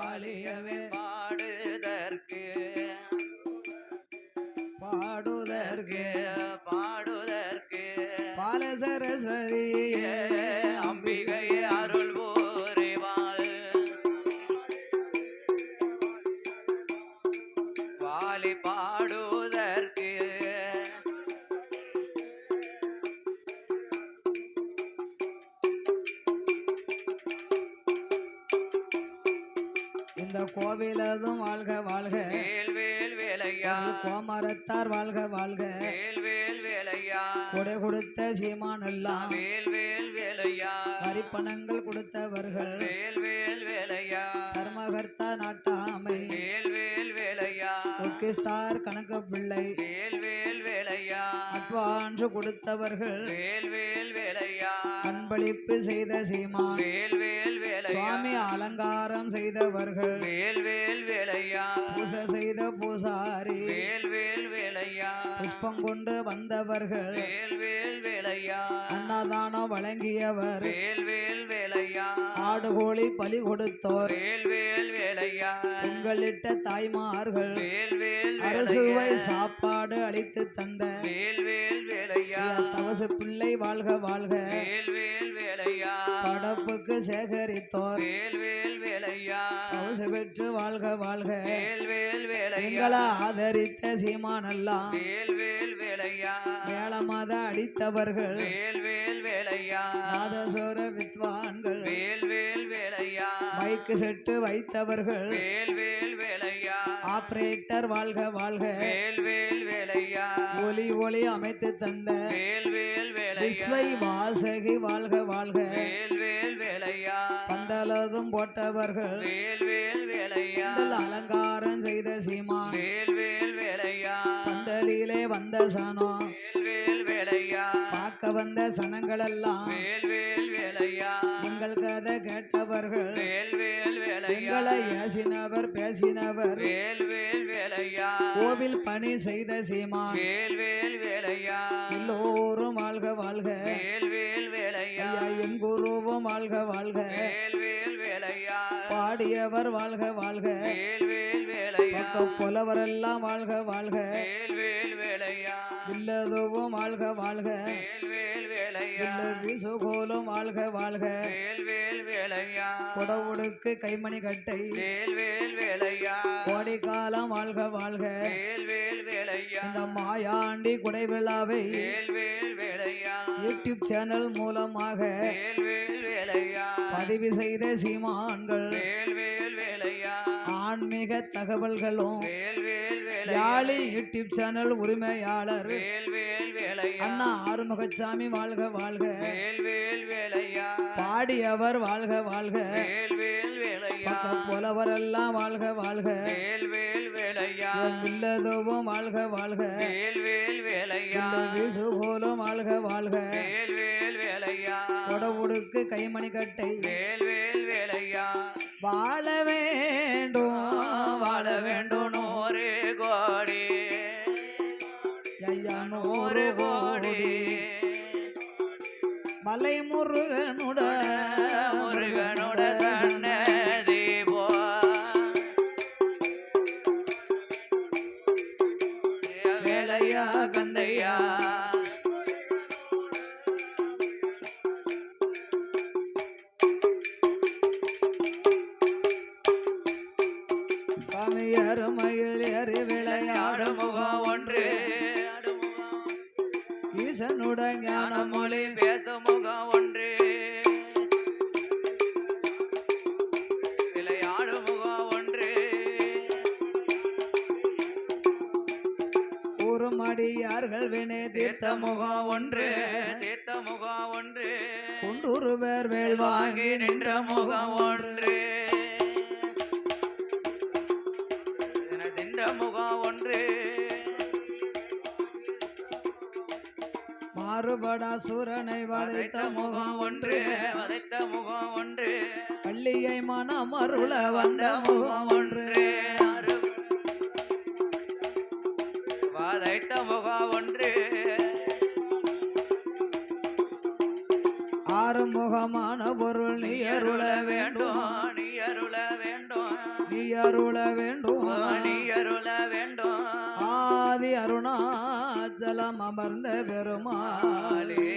வாழியவே பாடுதற்கு பாடுதற்கு பாடுதற்கு. பால சரஸ்வதியே அம்பிகை அருள் புரிவாள் வாலி பாடுதற்கு இந்த கோவிலதும் வாழ்க வாழ்க. வேல் வேல் வேலையா? கோமரத்தார் வாழ்க வாழ்க. வேல் வேல் வேலையா? கொடை கொடுத்த சீமான் எல்லாம் வேல் வேல் வேலையா? வரிப்பணங்கள் கொடுத்தவர்கள் வேல் வேல் வேலையா? தர்மகர்த்தா நாட்டாமை வேல் வேல் வேலையா? பொக்கிஸ்தார் கணக்கு பிள்ளை வேல் வேல் வேலையா? அட்வான்ஸ் கொடுத்தவர்கள் வேல் வேல் வேலையா? அன்பளிப்பு செய்த சீமான் வேல் சுவாமி அலங்காரம் செய்தவர்கள். வேல் வேல் வேலையா? பூசை செய்த பூசாரி. வேல் வேல் வேலையா? புஷ்பம் கொண்டு வந்தவர்கள். வேல் வேல் வேலையா? அன்னதானம் வழங்கியவர். வேல் வேல் வேலையா? ஆடு கோழி பலி கொடுத்தோர். வேல் வேல் வேலையா? பொங்கலிட்ட தாய்மார்கள். வேல் வேல் அரசுவை சாப்பாடு அளித்து தந்த. வேல் வேல் தவசு பிள்ளை வாழ்க வாழ்க. வேல் வேல் வேலையா? படப்புக்கு சேகரித்தோர். வேல் வேல் வேலையா? தவசு பெற்று வாழ்க வாழ்க. வேல் வேல் வேலையா? எங்களை ஆதரித்த சீமானெல்லாம் வேல் வேல் வேலையா? வேளமாத அடித்தவர்கள். வேல் வேல் வேலையா? நாதசோர வித்வான்கள். வேல் வேல் வேலையா? மைக்கு செட்டு வைத்தவர்கள். வேல் வேல் வேலையா? ஆபரேட்டர் வாழ்க வாழ்க. வேல் வேல் ஒலி ஒளி அமைத்து தந்த வேல் வேல் விஸ்வை வாசகி வாழ்க வாழ்க. வேல் வேல் வேலையா? பந்தலதும் போட்டவர்கள் வேல் வேல் வேலையா? பந்தல் அலங்காரம் செய்த சீமான் வேல் வேல் வேலையா? பந்தலிலே வந்த வேல் வேல் வேலையா? பார்க்க வந்த சனங்களெல்லாம் வேல் வேல் வேலையா? எங்கள் கதை கேட்டவர்கள் வேல் வேல் வேலையா? எங்களை ஏசினவர் பேசினவர் வேல் வேல் வேலையா? கோவில் பணி செய்த சீமான் வேல் வேல் வேலையா? எல்லோரும் வாழ்க வாழ்க. வேல் வேல் வேலையா? எங்குருவும் வாழ்க வாழ்க. வேல் வேல் வேலையா? பாடியவர் வாழ்க வாழ்க. வேல் வேல் வேலையா? பக்க புலவரெல்லாம் வாழ்க வாழ்க. இல்லதுவும் வாழ்க வாழ்க. விசுகோலும் வாழ்க வாழ்க. கொடவுடுக்கு கைமணி கட்டை. கோடை காலம் வாழ்க வாழ்க. இந்த மாயாண்டி குடை விழாவை யூடியூப் சேனல் மூலமாக வேலையா? பதிவு செய்த சீமான்கள். வேல் வேல் வேலையா? ஆன்மீக தகவல்களும். வேல் வேல் வேலையா? யாழி யூடியூப் சேனல் உரிமையாளர். வேல் வேல் வேலையா? அண்ணா ஆறுமுகசாமி வாழ்க வாழ்க. வேல் வேல் வேலையா? பாடியவர் வாழ்க வாழ்க. வேல் வேல் வேலையா? புலவரெல்லாம் வாழ்க வாழ்க. வேல் வேலையா? இல்லதுவும் வாழ்க வாழ்க. வேல் வேல் வேலையா? விசுகோலும் வாழ்க வாழ்க. வேல் வேல் வேலையா? கொடவுடுக்கு கைமணி கட்டை. வேல் வேல் வேலையா? வாழ வேண்டும். வாழ வேண்டும். நூறு கோடி. ஐயா நூறு கோடி. மலை முருகனுட முருகனோட சன்னதி. வேலையா கந்தையா? சுவாமி அருமையில் ஏறி விளையாடும் ஆடுமுகம் ஒன்று. ஈசனுட ஞான மொழி பேசும் முகம் கூறுமடியார்கள் வினை தீர்த்த முகம் ஒன்று தீர்த்த முகம் ஒன்று. கொண்டுருவர் வேள் வாங்கி வாங்கி நின்ற முகம் ஒன்று. நின்ற முகம் ஒன்று. மாறுபடா சூரனை வதைத்த முகம் ஒன்று. வதைத்த முகம் ஒன்று. பள்ளியை மனம் அருள வந்த முகம் ஒன்று. வதைத்த முகம் ஒன்று. ஆறுமுகமான பொருள் நீ அருள அருள வேண்டும். வேண்டும் நீ அருள வேண்டும். நீ அருள வேண்டும். ஆதி அருணாச்சலம் அமர்ந்த பெருமாளே.